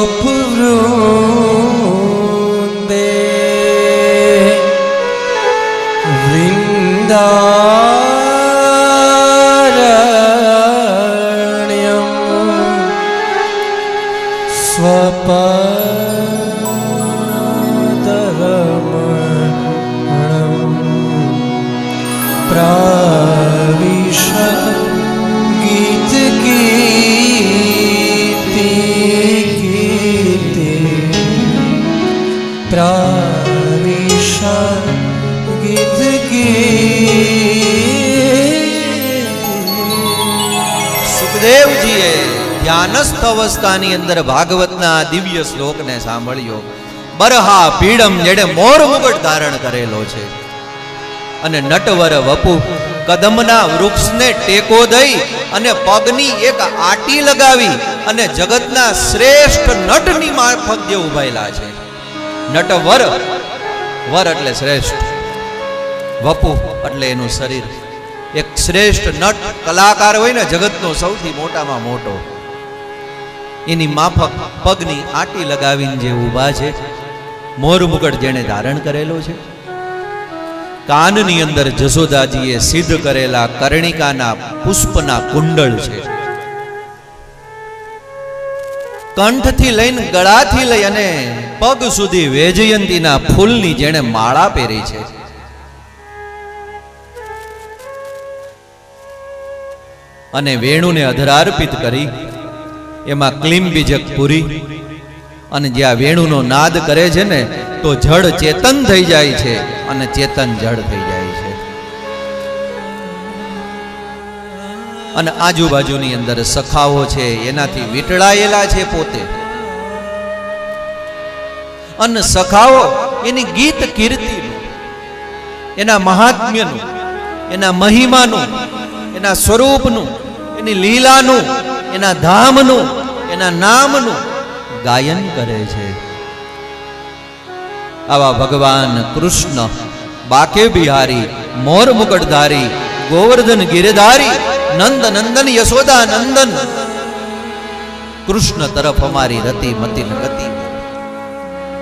অপরূপ ધ્યાનસ્થ અવસ્થાની અંદર ભાગવતના દિવ્ય શ્લોકને સાંભળ્યો બરહા પીડમ જેણે મોર મુગટ ધારણ કરેલો છે અને નટવર વપુ કદમના વૃક્ષને ટેકો દઈ અને પગની એક આટી લગાવી અને જગતના શ્રેષ્ઠ નટની મારફત જે ઉભાયેલા છે નટવર વર એટલે શ્રેષ્ઠ વપુ એટલે એનું શરીર એક શ્રેષ્ઠ નટ કલાકાર હોય ને જગતનો સૌથી મોટામાં મોટો એની માફક પગની આટી લગાવીને જે ઊભા છે, મોર મુગટ જેણે ધારણ કરેલો છે. કાનની અંદર જસોદાજીએ સિદ્ધ કરેલા કર્ણિકાના પુષ્પના કુંડળ છે. કંઠથી લઈને ગળાથી લઈ અને પગ સુધી વૈજયંતીના ફૂલની જેણે માળા પહેરી છે. અને વેણુને અધરાર્પિત કરી એમાં ક્લીમ બીજક પૂરી. અને જ્યાં વેણુનો નાદ કરે છે ને, તો જળ ચેતન થઈ જાય છે અને ચેતન જળ થઈ જાય છે. અને આજુબાજુની અંદર સખાઓ છે, એનાથી વીટળાયેલા છે પોતે. અને સખાઓ એની ગીત કીર્તિનું, એના મહાત્મ્યનું, એના મહિમાનું, એના સ્વરૂપનું, એની લીલાનું, એના ધામનું એના નામનું ગાયન કરે છે. આવા ભગવાન કૃષ્ણ, બાકે બિહારી, મોર મુકટધારી, ગોવર્ધન ગિરધારી નંદ નંદન યશોદા નંદન કૃષ્ણ તરફ અમારી રતિ મતિ ન ગતિ.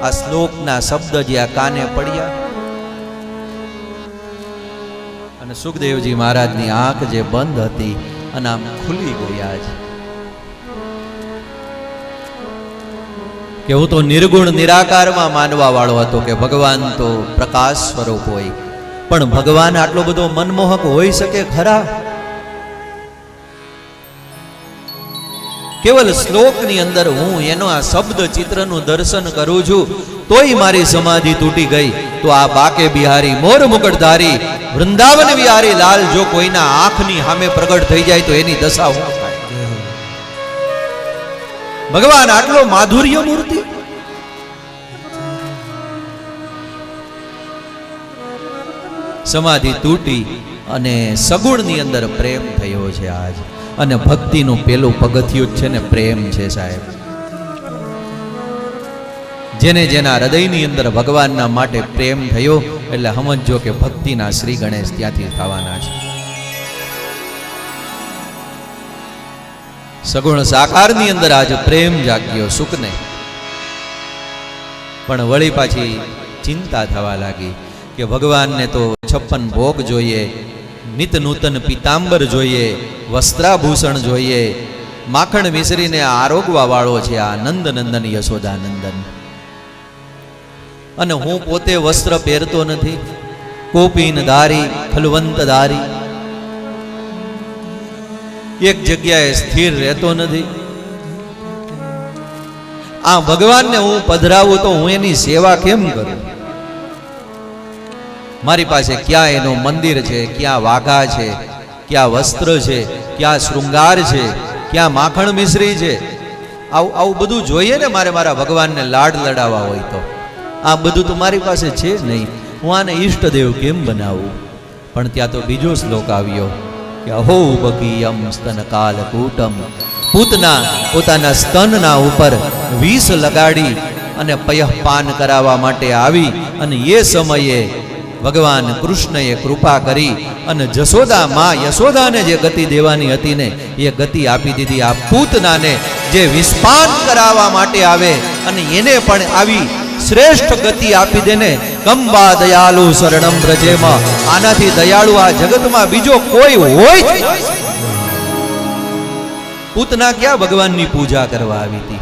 આ શ્લોકના શબ્દ જ્યાં કાને પડ્યા? અને સુખદેવજી મહારાજની આંખ જે બંધ હતી અને આમ ખુલી ગયા છે. કે હું તો નિર્ગુણ નિરાકારમાં માનવા વાળો હતો કે ભગવાન તો પ્રકાશ સ્વરૂપ હોય. પણ ભગવાન આટલો બધો મનમોહક હોઈ શકે ખરા? કેવલ શ્લોકની અંદર હું એનો આ શબ્દ ચિત્રનું દર્શન કરું છું, તોય મારી સમાધિ તૂટી ગઈ. તો આ બાકે બિહારી મોર મુકટધારી, વૃંદાવન વિહારી લાલ જો કોઈના આંખની સામે પ્રગટ થઈ જાય તો એની દશા હું ભગવાન આટલો માધુર્ય મૂર્તિ? સમાધિ તૂટી અને સગુણની અંદર પ્રેમ થયો છે આજ. અને ભક્તિનું પેલું પગથિયું છે ને પ્રેમ છે સાહેબ. જેને જેના હૃદયની અંદર ભગવાનના માટે પ્રેમ થયો, એટલે સમજો કે ભક્તિના શ્રી ગણેશ ત્યાંથી થવાના છે. સગુણ સાકારની અંદર આજ પ્રેમ જાગ્યો સુખને. પણ વળી પાછી ચિંતા થવા લાગી કે ભગવાનને તો છપ્પન ભોગ જોઈએ નિત નૂતન પિતાંબર જોઈએ, વસ્ત્રાભૂષણ જોઈએ, માખણ મિશ્રીને આરોગવા વાળો છે આ નંદ નંદન અને હું પોતે વસ્ત્ર પહેરતો નથી, કોપીન ધારી, ખલવંત ધારી એક જગ્યાએ સ્થિર રહેતો નથી. આ ભગવાનને હું પધરાવું તો હું એની સેવા કેમ કરું? મારી પાસે ક્યાં એનું મંદિર છે, ક્યાં વાઘા છે, ક્યાં વસ્ત્ર છે, ક્યાં શૃંગાર છે, ક્યાં માખણ મિશ્રી છે? આવું આવું બધું જોઈએ ને મારે મારા ભગવાનને લાડ લડાવવા હોય તો. આ બધું તો મારી પાસે છે જ નહીં. હું આને ઈષ્ટદેવ કેમ બનાવું? પણ ત્યાં તો બીજો શ્લોક આવ્યો. કે અહો બકીયમ સ્તન કાલ કૂટમ પૂતના પોતાના સ્તનના ઉપર વિષ લગાડી અને પયઃપાન કરાવવા માટે આવી અને એ સમયે ભગવાન કૃષ્ણએ કૃપા કરી અને જશોદા માં યશોદાને જે ગતિ દેવાની હતી ને, એ ગતિ આપી દીધી. આ પૂતનાને જે વિસ્પાન કરાવવા માટે આવે અને એને પણ આવી શ્રેષ્ઠ ગતિ આપી દે કંબા દયાલુ શરણમ બ્રજેમાં. આનાથી દયાળુ આ જગતમાં બીજો કોઈ હોય પૂતના ક્યાં ભગવાનની પૂજા કરવા આવી હતી?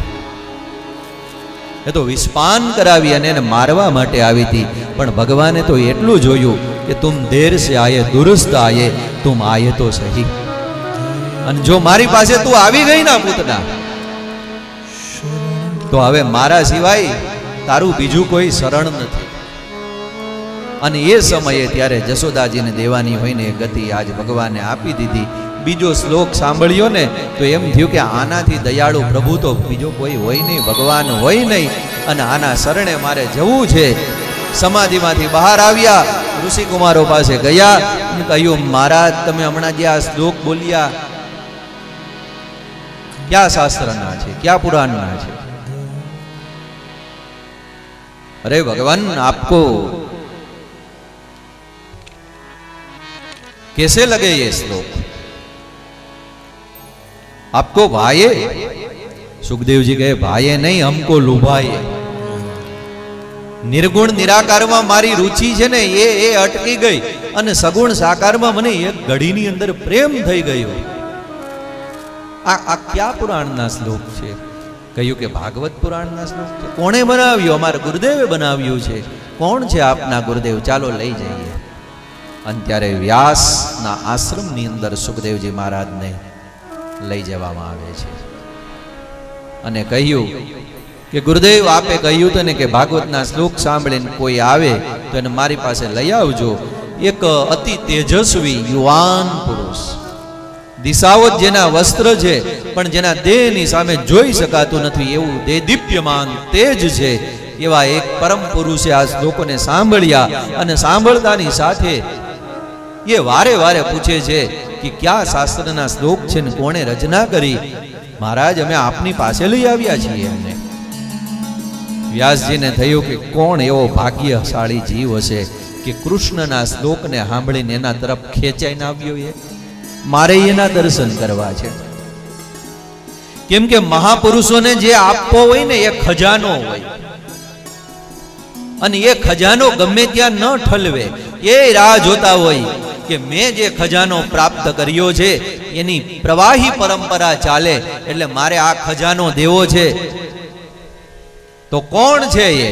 એ તો વિસ્પાન કરાવી અને એને મારવા માટે આવી હતી. પણ ભગવાને તો એટલું જોયું કે તું દેર સે આયે, દુરુસ્ત આયે તું આયે તો સહી. અને જો મારી પાસે તું આવી ગઈ ના પૂતના, તો હવે મારા સિવાય તારું બીજું કોઈ શરણ નથી. અને એ સમયે ત્યારે જશોદાજીને દેવાની હોઈને એ ગતિ આજ ભગવાને આપી દીધી. બીજો શ્લોક સાંભળ્યો ને, તો એમ થયું કે આનાથી દયાળુ પ્રભુ તો બીજો કોઈ હોય નહીં, ભગવાન હોય નહીં, અને આના શરણે મારે જવું છે. સમાધિમાંથી બહાર આવ્યા, ઋષિકુમારો પાસે ગયા કહ્યું, મહારાજ, તમે હમણાં જે આ શ્લોક બોલ્યા, ક્યાં શાસ્ત્રના છે? ક્યાં પુરાણના છે? અરે ભગવાન, આપકો कैसे लगे ये श्लोक आपको भाए सुखदेव जी कहे भाए नहीं हमको लुभाए નિર્ગુણ નિરાકારમાં મારી રુચિ છે ને એ એ અટકી ગઈ અને સગુણ સાકારમાં મને એક ઘડીની અંદર પ્રેમ થઈ ગયો આ આ કયા પુરાણના શ્લોક છે કહ્યું કે ભાગવત પુરાણના શ્લોક છે કોણે બનાવ્યું અમારા ગુરુદેવે બનાવ્યું છે કોણ છે આપના ગુરુદેવ ચાલો લઈ જઈએ અને ત્યારે વ્યાસના આશ્રમની અંદર સુખદેવજી મહારાજને લઈ જવામાં આવે છે. અને કહ્યું કે ગુરુદેવ, આપે કહ્યું હતું ને કે ભાગવતના શ્લોક સાંભળીને કોઈ આવે તો એને મારી પાસે લઈ આવજો. એક અતિ તેજસ્વી યુવાન પુરુષ. દિશાવત જેના વસ્ત્ર છે, પણ જેના દેહની સામે જોઈ શકાતું નથી એવું દેહ દીપ્યમાન તેજ છે. એવા એક પરમ પુરુષે આ શ્લોકોને સાંભળ્યા અને સાંભળતાની સાથે એ વારે વારે પૂછે છે કે કયા શાસ્ત્રના શ્લોક છે ને કોણે રચના કરી? મહારાજ, અમે આપની પાસે લઈ આવ્યા છીએ એમને. વ્યાસજીને થયું કે કોણ એવો ભાગ્યશાળી જીવ હશે કે કૃષ્ણના શ્લોકને સાંભળીને એના તરફ ખેંચાઈને આવ્યો એ? મારે એના દર્શન કરવા છે. કેમ કે મહાપુરુષોને જે આપવો હોય ને એ ખજાનો હોય. અને એ ખજાનો ગમે ત્યાં ન ઠલવે. એ રાહ જોતા હોય. કે મેં જે ખજાનો પ્રાપ્ત કર્યો છે, એની પ્રવાહી પરંપરા ચાલે, એટલે મારે આ ખજાનો દેવો છે. તો કોણ છે એ?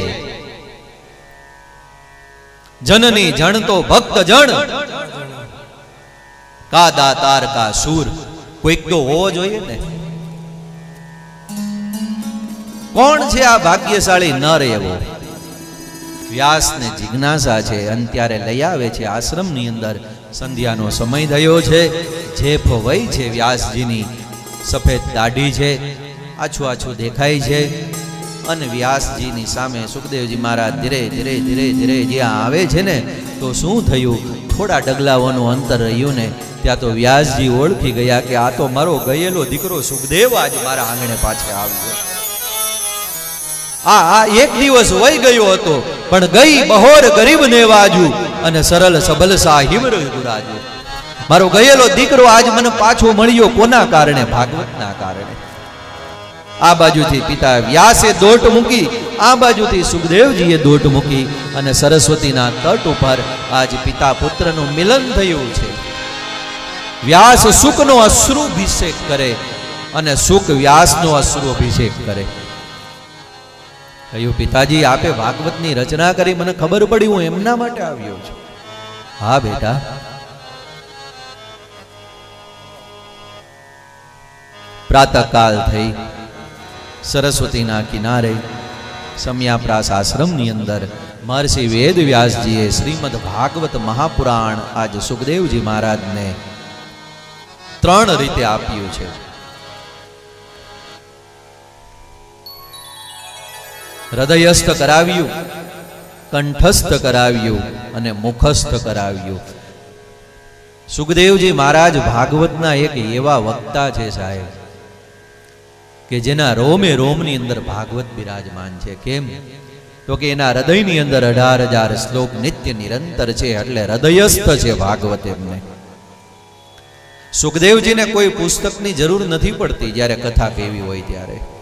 જનની જણ તો ભક્ત જણ કા દાતાર કા સૂર. કોઈક તો હોવો જોઈએ ને. કોણ છે આ ભાગ્યશાળી નર એવો? વ્યાસને જિજ્ઞાસા છે, અને ત્યારે લઈ આવે છે આશ્રમની અંદર. સંધ્યાનો સમય થયો છે. જે વય છે, વ્યાસજીની સફેદ દાઢી છે. આછું આછું દેખાય છે. અને વ્યાસજીની સામે સુખદેવજી મહારાજ ધીરે ધીરે ધીરે ધીરે જ્યાં આવે છે ને, તો શું થયું? થોડા ડગલાઓનું અંતર રહ્યું ને, ત્યાં તો વ્યાસજી ઓળખી ગયા કે આ તો મારો ગયેલો દીકરો સુખદેવ આજ મારા આંગણે પાછળ આવ્યો. આ આ એક દિવસ વહી ગયો હતો, પણ ગઈ બહોર ગરીબ નેવાજુ અને સરળ સબલ સાહિબ ગુરાજુ. મારો ગયેલો દીકરો આજ મને પાછો મળ્યો કોના કારણે? ભાગવતના કારણે. આ બાજુથી પિતા વ્યાસે દોટ મૂકી, આ બાજુથી સુખદેવજીએ દોટ મૂકી અને સરસ્વતીના તટ ઉપર આજ પિતા પુત્રનું મિલન થયું છે. વ્યાસ સુખનો અશ્રુ અભિષેક કરે અને સુખ વ્યાસનો અશ્રુ અભિષેક કરે. કહ્યું, પિતાજી, આપે ભાગવતની રચના કરી મને ખબર પડી, હું એમના માટે આવ્યો છું. હા, બેટા. પ્રાતકાલ થઈ, સરસ્વતીના કિનારે સમયાપ્રાસ આશ્રમની અંદર મહર્ષિ વેદ વ્યાસજીએ શ્રીમદ ભાગવત મહાપુરાણ આજ સુખદેવજી મહારાજને ત્રણ રીતે આપ્યું છે. હૃદયસ્થ કરાવ્યું, કંઠસ્થ કરાવ્યું અને મુખસ્થ કરાવ્યું. સુખદેવજી મહારાજ ભાગવતના એક એવા વક્તા છે સાહેબ, કે જેના રોમે રોમની અંદર ભાગવત બિરાજમાન છે. કેમ? તો કે એના હૃદયની અંદર અઢાર હજાર શ્લોક નિત્ય નિરંતર છે, એટલે હૃદયસ્થ છે ભાગવત એમને. સુખદેવજીને કોઈ પુસ્તકની જરૂર નથી પડતી જ્યારે કથા કેવી હોય ત્યારે.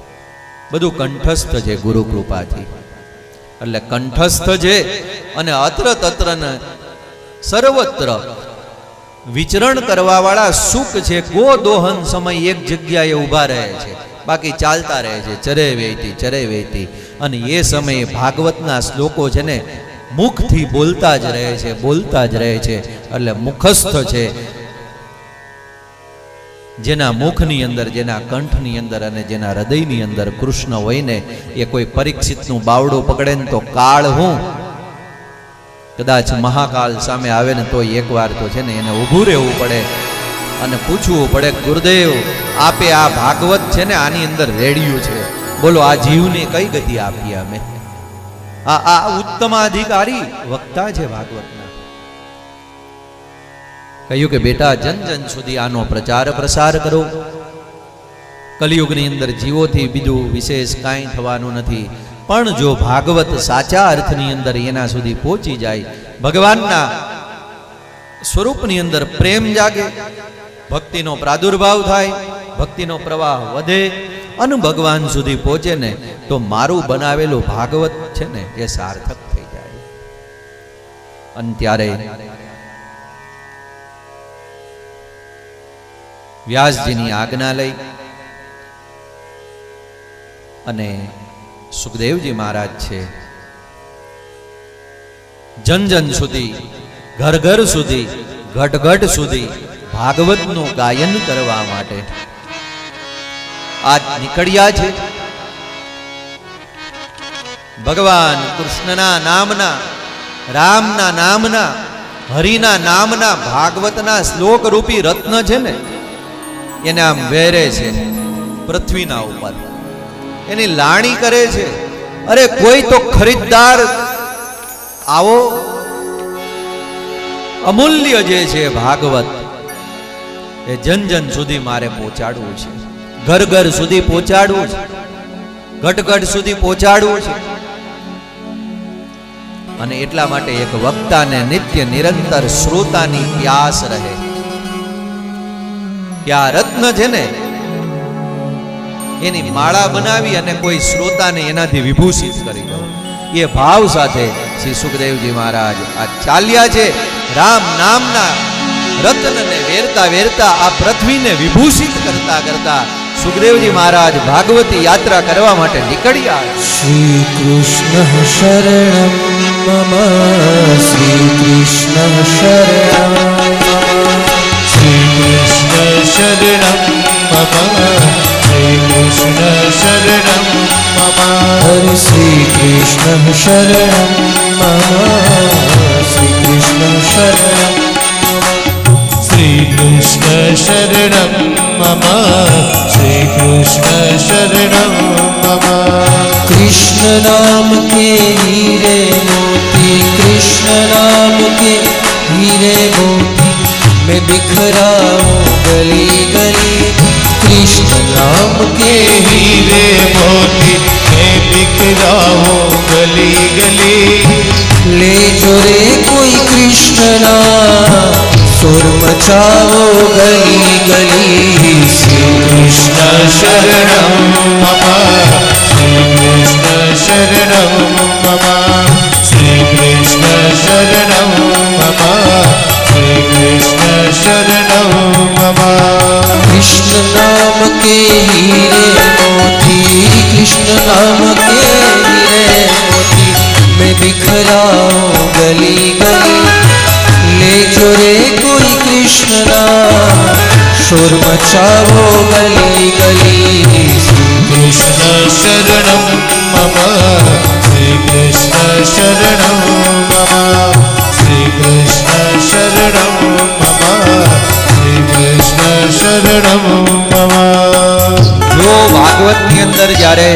બધું કંઠસ્થ છે ગુરુ કૃપાથી. એટલે કંઠસ્થ છે અને અત્ર તત્રને સર્વત્ર વિચરણ કરવા વાળા સુખ છે ગો દોહન સમય એક જગ્યાએ ઊભા રહે છે. બાકી ચાલતા રહે છે, ચરે વેતી ચરે વેતી. અને એ સમયે ભાગવતના શ્લોકો છે ને મુખથી બોલતા જ રહે છે, બોલતા જ રહે છે. એટલે મુખસ્થ છે જેના મુખની અંદર, જેના કંઠની અંદર અને જેના હૃદયની અંદર કૃષ્ણ હોય ને એ કોઈ પરીક્ષિતનું બાવડું પકડે ને તો કાળ હું? કદાચ મહાકાલ સામે આવે ને તો એકવાર તો છે ને એને ઊભું રહેવું પડે અને પૂછવું પડે, ગુરુદેવ, આપે આ ભાગવત છે ને આની અંદર રેડ્યું છે? બોલો, આ જીવને કઈ ગતિ આપી અમે? આ આ ઉત્તમાધિકારી વક્તા છે ભાગવતના. કહ્યું કે, બેટા જન જન સુધી આનો પ્રચાર પ્રસાર કરો. કલિયુગની અંદર જીવોથી બીજું વિશેષ કાંઈ થવાનું નથી. પણ જો ભાગવત સાચા અર્થની અંદર એના સુધી પહોંચી જાય, ભગવાનના સ્વરૂપની અંદર પ્રેમ જાગે, ભક્તિનો પ્રાદુર્ભાવ થાય, ભક્તિનો પ્રવાહ વધે, અને ભગવાન સુધી પહોંચે ને, તો મારું બનાવેલું ભાગવત છે ને, એ સાર્થક થઈ જાય. અને ત્યારે વ્યાસજીની આજ્ઞા લઈ અને સુખદેવજી મહારાજ છે. જન સુધી, ઘર ઘર સુધી, ઘટ ઘટ સુધી ભાગવતનું ગાયન કરવા માટે. આજ નીકળ્યા છે. ભગવાન કૃષ્ણના નામના, રામના નામના, હરિના નામના ભાગવતના શ્લોક રૂપી રત્ન છે ને. એને આમ વેરે છે, પૃથ્વીના ઉપર. એની લાણી કરે છે. અરે કોઈ તો ખરીદદાર આવો. અમૂલ્ય જે છે ભાગવત, એ જન જન સુધી મારે પહોંચાડવું છે. ઘર ઘર સુધી પહોંચાડવું છે. ઘટ ઘટ સુધી પહોંચાડવું છે. અને એટલા માટે એક વક્તાને નિત્ય નિરંતર શ્રોતાની પ્યાસ રહે. કે આ રત્ન છે ને, એની માળા બનાવી અને કોઈ શ્રોતાને એનાથી વિભૂષિત કરી દો એ ભાવ સાથે શ્રી સુખદેવજી મહારાજ આ ચાલ્યા છે. રામ નામના રત્નને વેરતા વેરતા આ પૃથ્વીને વિભૂષિત કરતા કરતા સુખદેવજી મહારાજ ભાગવતી યાત્રા કરવા માટે નીકળ્યા. શ્રી કૃષ્ણ શરણ શ્રી કૃષ્ણ શરણ शरणं मम। श्रीकृष्ण शरणं मम। हरि श्रीकृष्णः शरणं मम। श्रीकृष्णः शरणं श्रीकृष्ण शरणं मम। श्रीकृष्ण शरणं मम। कृष्ण नाम के हीरे मोती कृष्ण नाम के हीरे मोती मैं बिखराऊं गली गली कृष्ण नाम के के हीरे मोती मैं बिखराऊं गली गली ले जो रे कोई कृष्ण नाम सुर मचाओ गली गली कृष्ण शरणं मम श्रीकृष्ण शरणं मम के हीरे मोती कृष्ण नाम के हीरे मोती मैं बिखराऊं गली गली ले जो रे कोई कृष्ण नाम शोर मचाओ गली गली कृष्ण शरणं मम श्रीकृष्ण शरणं मम श्रीकृष्ण शरणं मम श्रीकृष्ण शरणं मम જો ભાગવતની અંદર જ્યારે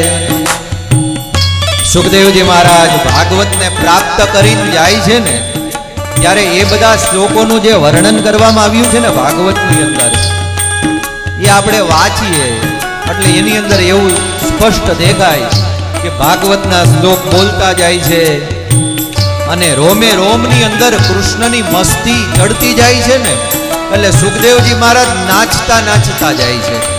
સુખદેવજી મહારાજ ભાગવતને પ્રાપ્ત કરીને જાય છે ને, ત્યારે એ બધા શ્લોકોનું જે વર્ણન કરવામાં આવ્યું છે ને ભાગવતની અંદર, એ આપણે વાંચીએ. એટલે એની અંદર એવું સ્પષ્ટ દેખાય કે ભાગવતના શ્લોક બોલતા જાય છે અને રોમે રોમની અંદર કૃષ્ણની મસ્તી ચડતી જાય છે ને, એટલે સુખદેવજી મહારાજ નાચતા નાચતા જાય છે.